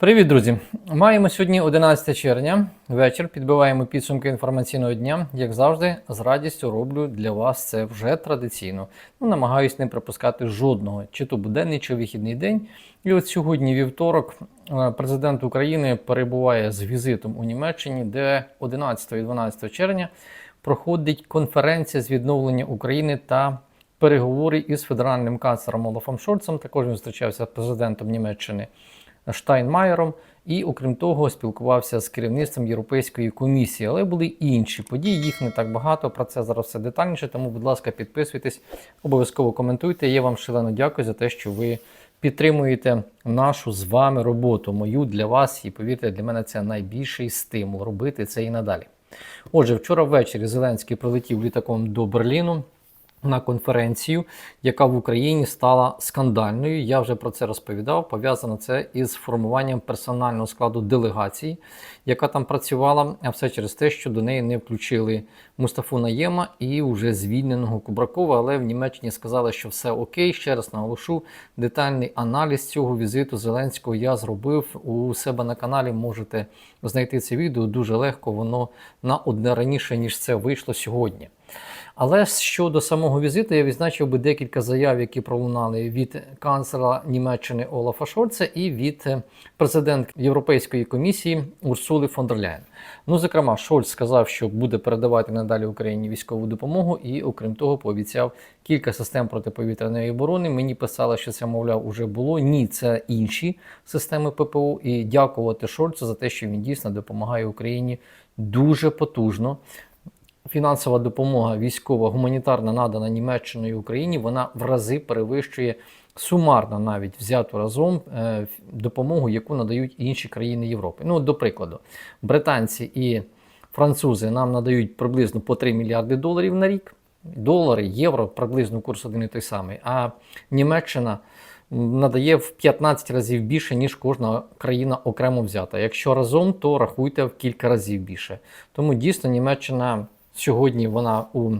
Привіт, друзі! Маємо сьогодні 11 червня. Вечір. Підбиваємо підсумки інформаційного дня. Як завжди, з радістю роблю для вас це вже традиційно. Ну, намагаюсь не пропускати жодного, чи то буденний, чи вихідний день. І от сьогодні, вівторок, е, президент України перебуває з візитом у Німеччині, де 11 і 12 червня проходить конференція з відновлення України та переговори із федеральним канцлером Олафом Шольцем. Також він зустрічався з президентом Німеччини. Штайнмаєром, і, окрім того, спілкувався з керівництвом Європейської комісії. Але були інші події, їх не так багато. Про це зараз все детальніше. Тому, будь ласка, підписуйтесь, обов'язково коментуйте. Я вам шалено дякую за те, що ви підтримуєте нашу з вами роботу, мою для вас. І повірте, для мене це найбільший стимул робити це і надалі. Отже, вчора ввечері Зеленський прилетів літаком до Берліну на конференцію, яка в Україні стала скандальною. Я вже про це розповідав. Пов'язано це із формуванням персонального складу делегації, яка там працювала, а все через те, що до неї не включили Мустафу Наєма і вже звільненого Кубракова. Але в Німеччині сказали, що все окей. Ще раз наголошу, детальний аналіз цього візиту Зеленського я зробив у себе на каналі. Можете знайти це відео дуже легко. Воно на одне раніше ніж це вийшло сьогодні. Але щодо самого візиту, я відзначив би декілька заяв, які пролунали від канцлера Німеччини Олафа Шольца і від е, президентки Європейської комісії Урсули фон дер Ляєн. Ну, зокрема, Шольц сказав, що буде передавати надалі Україні військову допомогу, і, окрім того, пообіцяв кілька систем протиповітряної оборони. Мені писали, що це, мовляв, уже було. Ні, це інші системи ППО. І дякувати Шольцу за те, що він дійсно допомагає Україні дуже потужно фінансова допомога військова, гуманітарна надана Німеччиною Україні, вона в рази перевищує сумарно навіть взяту разом е, допомогу, яку надають інші країни Європи. Ну, до прикладу, британці і французи нам надають приблизно по 3 мільярди доларів на рік. Долари, євро, приблизно курс один і той самий. А Німеччина надає в 15 разів більше, ніж кожна країна окремо взята. Якщо разом, то рахуйте в кілька разів більше. Тому дійсно Німеччина Сьогодні вона у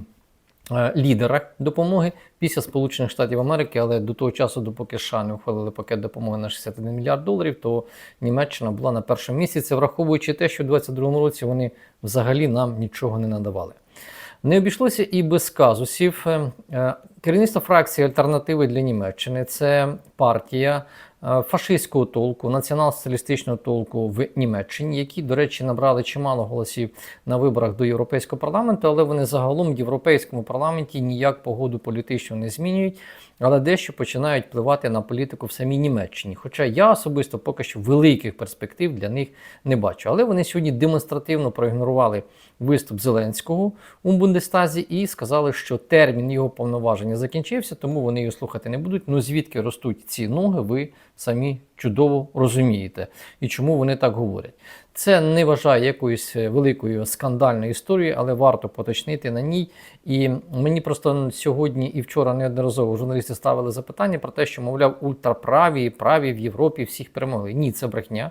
е, лідерах допомоги після Сполучених Штатів Америки, але до того часу, допоки США не ухвалили пакет допомоги на 61 мільярд доларів, то Німеччина була на першому місяці, враховуючи те, що у 2022 році вони взагалі нам нічого не надавали. Не обійшлося і без казусів. Е, е, керівництво фракції альтернативи для Німеччини це партія фашистського толку, націонал-соціалістичного толку в Німеччині, які, до речі, набрали чимало голосів на виборах до Європейського парламенту, але вони загалом в європейському парламенті ніяк погоду політичну не змінюють, але дещо починають впливати на політику в самій Німеччині. Хоча я особисто поки що великих перспектив для них не бачу. Але вони сьогодні демонстративно проігнорували виступ Зеленського у Бундестазі і сказали, що термін його повноваження закінчився, тому вони його слухати не будуть. Ну звідки ростуть ці ноги, ви самі чудово розумієте і чому вони так говорять. Це не вважає якоюсь великою скандальною історією, але варто поточнити на ній. І мені просто сьогодні і вчора неодноразово журналісти ставили запитання про те, що, мовляв, ультраправі праві в Європі всіх перемогли. Ні, це брехня.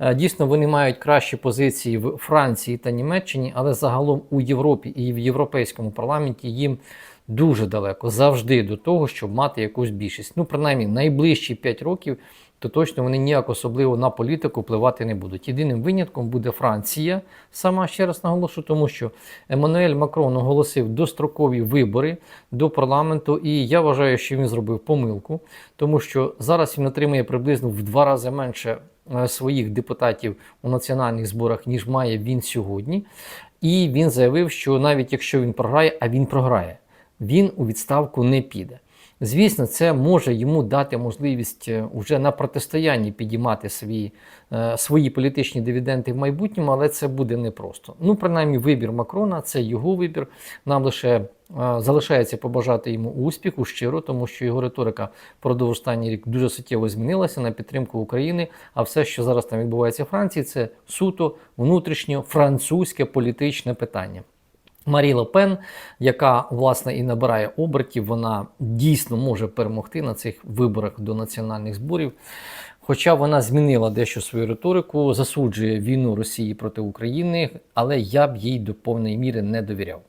Е, дійсно, вони мають кращі позиції в Франції та Німеччині, але загалом у Європі і в Європейському парламенті їм дуже далеко завжди до того, щоб мати якусь більшість. Ну, принаймні, найближчі 5 років, то точно вони ніяк особливо на політику впливати не будуть. Єдиним винятком буде Франція, сама ще раз наголошу, тому що Еммануель Макрон оголосив дострокові вибори до парламенту, і я вважаю, що він зробив помилку, тому що зараз він отримує приблизно в два рази менше. Е, своїх депутатів у національних зборах, ніж має він сьогодні. І він заявив, що навіть якщо він програє, а він програє, він у відставку не піде. Звісно, це може йому дати можливість е, на протистоянні підіймати свої е, свої політичні дивіденди в майбутньому, але це буде непросто. Ну, принаймні, вибір Макрона це його вибір. Нам лише е, залишається побажати йому успіху щиро, тому що його риторика продовж останній рік дуже суттєво змінилася на підтримку України. А все, що зараз там відбувається в Франції, це суто внутрішньо французьке політичне питання. Марі Лопен, яка власне і набирає обертів, вона дійсно може перемогти на цих виборах до національних зборів. Хоча вона змінила дещо свою риторику, засуджує війну Росії проти України, але я б їй до повної міри не довіряв.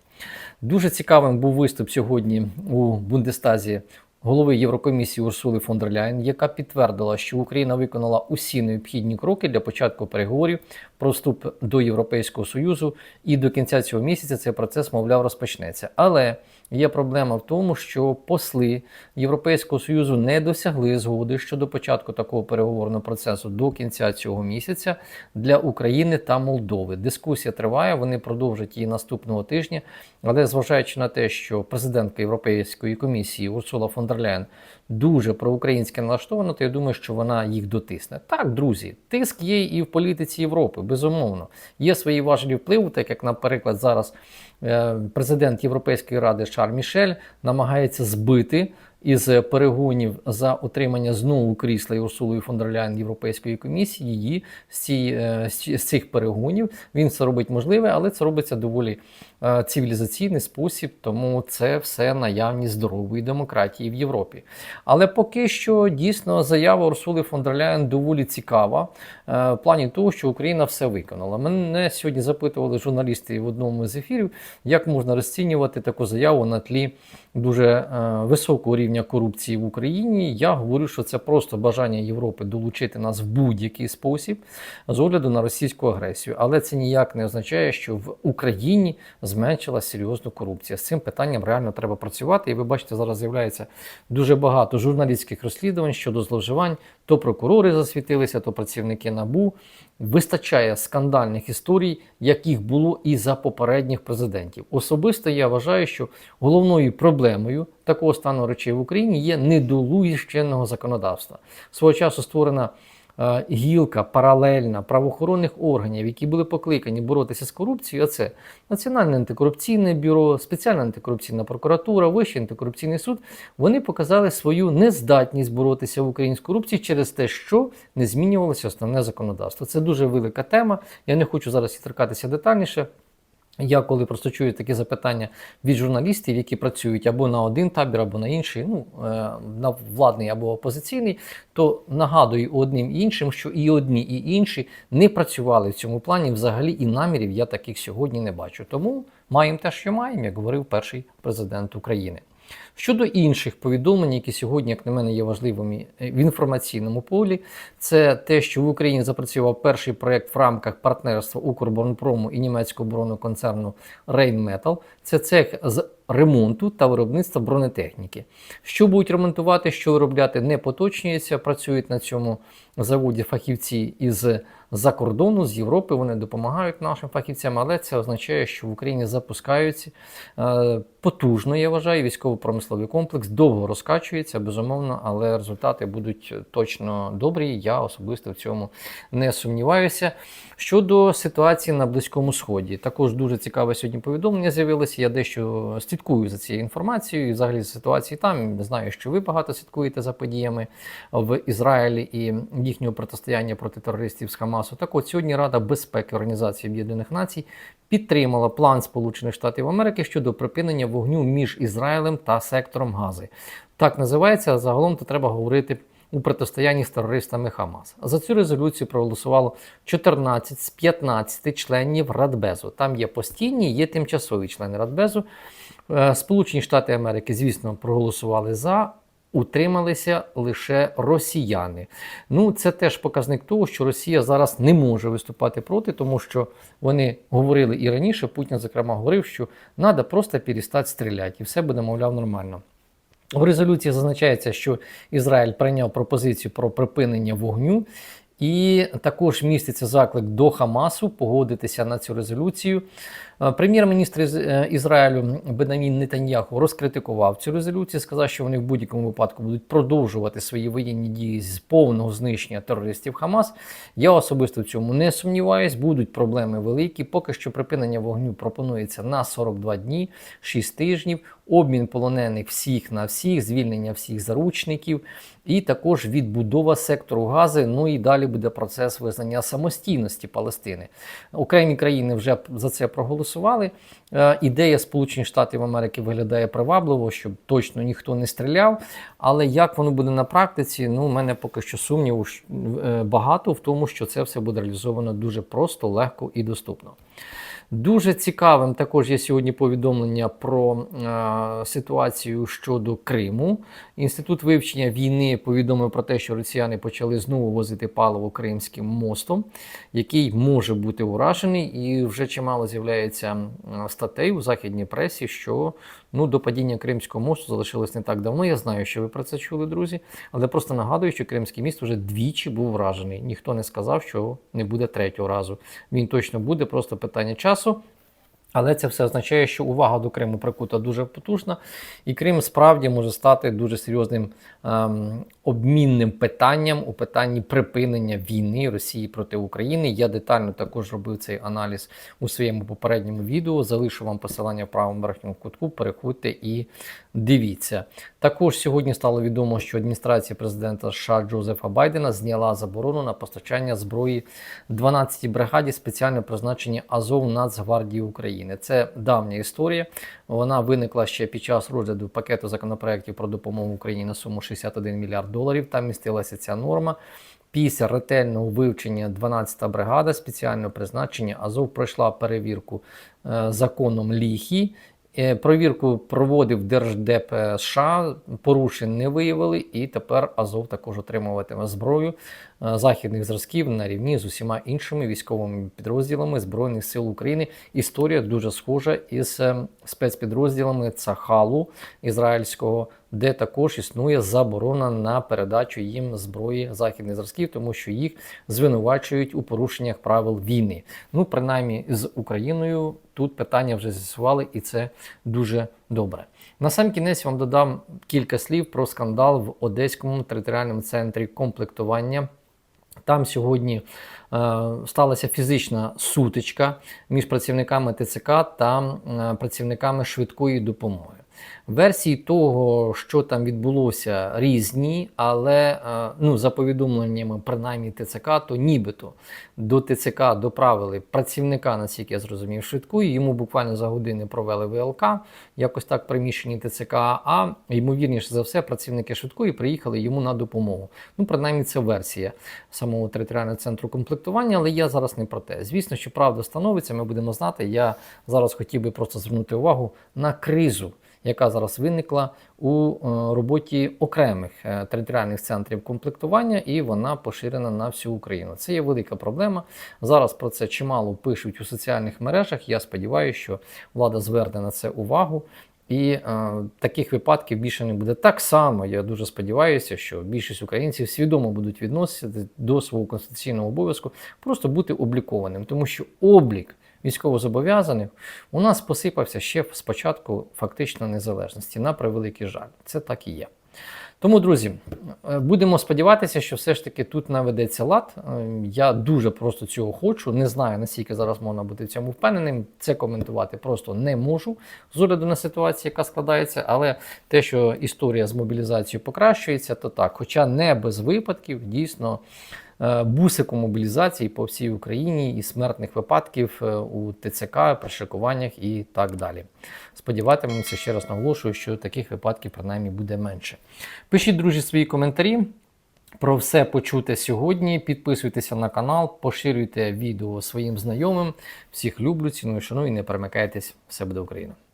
Дуже цікавим був виступ сьогодні у Бундестазі голови Єврокомісії Урсули фон дер Ляєн, яка підтвердила, що Україна виконала усі необхідні кроки для початку переговорів про вступ до Європейського Союзу, і до кінця цього місяця цей процес, мовляв, розпочнеться. Але є проблема в тому, що посли Європейського Союзу не досягли згоди щодо початку такого переговорного процесу до кінця цього місяця для України та Молдови. Дискусія триває, вони продовжать її наступного тижня. Але зважаючи на те, що президентка Європейської комісії Урсула фон дер дуже проукраїнське налаштована, то я думаю, що вона їх дотисне. Так, друзі, тиск є і в політиці Європи, безумовно. Є свої важелі впливу, так як, наприклад, зараз е, президент Європейської ради Шарль Мішель намагається збити із перегонів за отримання знову крісла Урсулою фон Європейської комісії її з, ці, е, з цих перегонів. Він це робить можливе, але це робиться доволі е, цивілізаційний спосіб, тому це все наявність здорової демократії в Європі. Але поки що дійсно заява Урсули фон дер Ляєн доволі цікава е, в плані того, що Україна все виконала. Мене сьогодні запитували журналісти в одному з ефірів, як можна розцінювати таку заяву на тлі дуже е, високого рівня корупції в Україні. Я говорю, що це просто бажання Європи долучити нас в будь-який спосіб з огляду на російську агресію. Але це ніяк не означає, що в Україні зменшилася серйозно корупція. З цим питанням реально треба працювати. І ви бачите, зараз з'являється дуже багато журналістських розслідувань щодо зловживань. То прокурори засвітилися, то працівники НАБУ. Вистачає скандальних історій, яких було і за попередніх президентів. Особисто я вважаю, що головною проблемою такого стану речей в Україні є недолугість чинного законодавства. Свого часу створена гілка паралельна правоохоронних органів, які були покликані боротися з корупцією. А це Національне антикорупційне бюро, спеціальна антикорупційна прокуратура, Вищий антикорупційний суд. Вони показали свою нездатність боротися в Україні з корупцією через те, що не змінювалося основне законодавство. Це дуже велика тема. Я не хочу зараз і торкатися детальніше. Я коли просто чую такі запитання від журналістів, які працюють або на один табір, або на інший, ну е, на владний або опозиційний, то нагадую одним і іншим, що і одні, і інші не працювали в цьому плані. Взагалі і намірів я таких сьогодні не бачу. Тому маємо те, що маємо, як говорив перший президент України. Щодо інших повідомлень, які сьогодні, як на мене, є важливими е, в інформаційному полі, це те, що в Україні запрацював перший проєкт в рамках партнерства Укрборонпрому і німецького оборонного концерну Rheinmetall. Це цех з ремонту та виробництва бронетехніки. Що будуть ремонтувати, що виробляти, не поточнюється. Працюють на цьому заводі фахівці із за кордону, з Європи. Вони допомагають нашим фахівцям, але це означає, що в Україні запускаються е, потужно, я вважаю, військово-промисловий комплекс довго розкачується, безумовно, але результати будуть точно добрі. Я особисто в цьому не сумніваюся. Щодо ситуації на Близькому Сході, також дуже цікаве сьогодні повідомлення з'явилося. Я дещо слідкую за цією інформацією, і взагалі за ситуацією там. Знаю, що ви багато слідкуєте за подіями в Ізраїлі і їхнього протистояння проти терористів з Хамасу. Так от сьогодні Рада безпеки Організації Об'єднаних Націй підтримала план Сполучених Штатів Америки щодо припинення вогню між Ізраїлем та сектором Гази. Так називається, загалом то треба говорити у протистоянні з терористами Хамас. За цю резолюцію проголосувало 14 з 15 членів Радбезу. Там є постійні, є тимчасові члени Радбезу. Е, Сполучені Штати Америки, звісно, проголосували за. Утрималися лише росіяни. Ну, це теж показник того, що Росія зараз не може виступати проти, тому що вони говорили і раніше. Путін, зокрема, говорив, що треба просто перестати стріляти, і все буде, мовляв, нормально. В резолюції зазначається, що Ізраїль прийняв пропозицію про припинення вогню, і також міститься заклик до Хамасу погодитися на цю резолюцію. Е, Прем'єр-міністр е, Ізраїлю Бенамін Нетаньяху розкритикував цю резолюцію, сказав, що вони в будь-якому випадку будуть продовжувати свої воєнні дії з повного знищення терористів Хамас. Я особисто в цьому не сумніваюсь, будуть проблеми великі. Поки що припинення вогню пропонується на 42 дні, 6 тижнів, обмін полонених всіх на всіх, звільнення всіх заручників, і також відбудова сектору Гази. Ну і далі буде процес визнання самостійності Палестини. Окремі країни вже за це проголосували. Е, Ідея Сполучених Штатів Америки виглядає привабливо, щоб точно ніхто не стріляв. Але як воно буде на практиці, ну у мене поки що сумніву е, багато в тому, що це все буде реалізовано дуже просто, легко і доступно. Дуже цікавим також є сьогодні повідомлення про е, ситуацію щодо Криму. Інститут вивчення війни повідомив про те, що росіяни почали знову возити паливо Кримським мостом, який може бути уражений, і вже чимало з'являється е, статей у західній пресі, що ну, до падіння Кримського мосту залишилось не так давно. Я знаю, що ви про це чули, друзі. Але просто нагадую, що Кримський міст вже двічі був вражений. Ніхто не сказав, що не буде третього разу. Він точно буде, просто питання часу. Але це все означає, що увага до Криму прикута дуже потужна, і Крим справді може стати дуже серйозним ем, обмінним питанням у питанні припинення війни Росії проти України. Я детально також робив цей аналіз у своєму попередньому відео. Залишу вам посилання в правому верхньому кутку. Переходьте і дивіться. Також сьогодні стало відомо, що адміністрація президента США Джозефа Байдена зняла заборону на постачання зброї 12-й бригаді спеціально призначені Азов Нацгвардії України. Це давня історія. Вона виникла ще під час розгляду пакету законопроєктів про допомогу Україні на суму 61 мільярд доларів. Там містилася ця норма. Після ретельного вивчення 12-та бригада спеціального призначення Азов пройшла перевірку е, законом Ліхі. Е, Провірку проводив Держдеп США, порушень не виявили, і тепер Азов також отримуватиме зброю західних зразків на рівні з усіма іншими військовими підрозділами Збройних сил України. Історія дуже схожа із е, спецпідрозділами Цахалу ізраїльського, де також існує заборона на передачу їм зброї західних зразків, тому що їх звинувачують у порушеннях правил війни. Ну, принаймні з Україною тут питання вже з'ясували, і це дуже добре. На сам кінець вам додам кілька слів про скандал в Одеському територіальному центрі комплектування. Там сьогодні е, сталася фізична сутичка між працівниками ТЦК та е, працівниками швидкої допомоги. Версії того, що там відбулося, різні, але е, ну, за повідомленнями, принаймні ТЦК, то нібито до ТЦК доправили працівника, наскільки я зрозумів, швидкої. Йому буквально за години провели ВЛК, якось так приміщені ТЦК. А ймовірніше за все, працівники швидкої приїхали йому на допомогу. Ну, принаймні, це версія самого територіального центру комплектування, але я зараз не про те. Звісно, що правда становиться, ми будемо знати. Я зараз хотів би просто звернути увагу на кризу яка зараз виникла у е, роботі окремих е, територіальних центрів комплектування, і вона поширена на всю Україну. Це є велика проблема. Зараз про це чимало пишуть у соціальних мережах. Я сподіваюся, що влада зверне на це увагу. І е, таких випадків більше не буде. Так само я дуже сподіваюся, що більшість українців свідомо будуть відносити до свого конституційного обов'язку просто бути облікованим, тому що облік військовозобов'язаних у нас посипався ще з початку фактично незалежності. На превеликий жаль, це так і є. Тому, друзі, е, будемо сподіватися, що все ж таки тут наведеться лад. Е, Я дуже просто цього хочу. Не знаю, наскільки зараз можна бути в цьому впевненим. Це коментувати просто не можу з огляду на ситуацію, яка складається. Але те, що історія з мобілізацією покращується, то так. Хоча не без випадків, дійсно. Е, Бусику мобілізації по всій Україні і смертних випадків е, у ТЦК, пришикуваннях і так далі. Сподіватимемося, ще раз наголошую, що таких випадків принаймні буде менше. Пишіть, друзі, свої коментарі. Про все почуте сьогодні. Підписуйтеся на канал, поширюйте відео своїм знайомим. Всіх люблю, ціную, шаную і не перемикайтесь. Все буде Україна!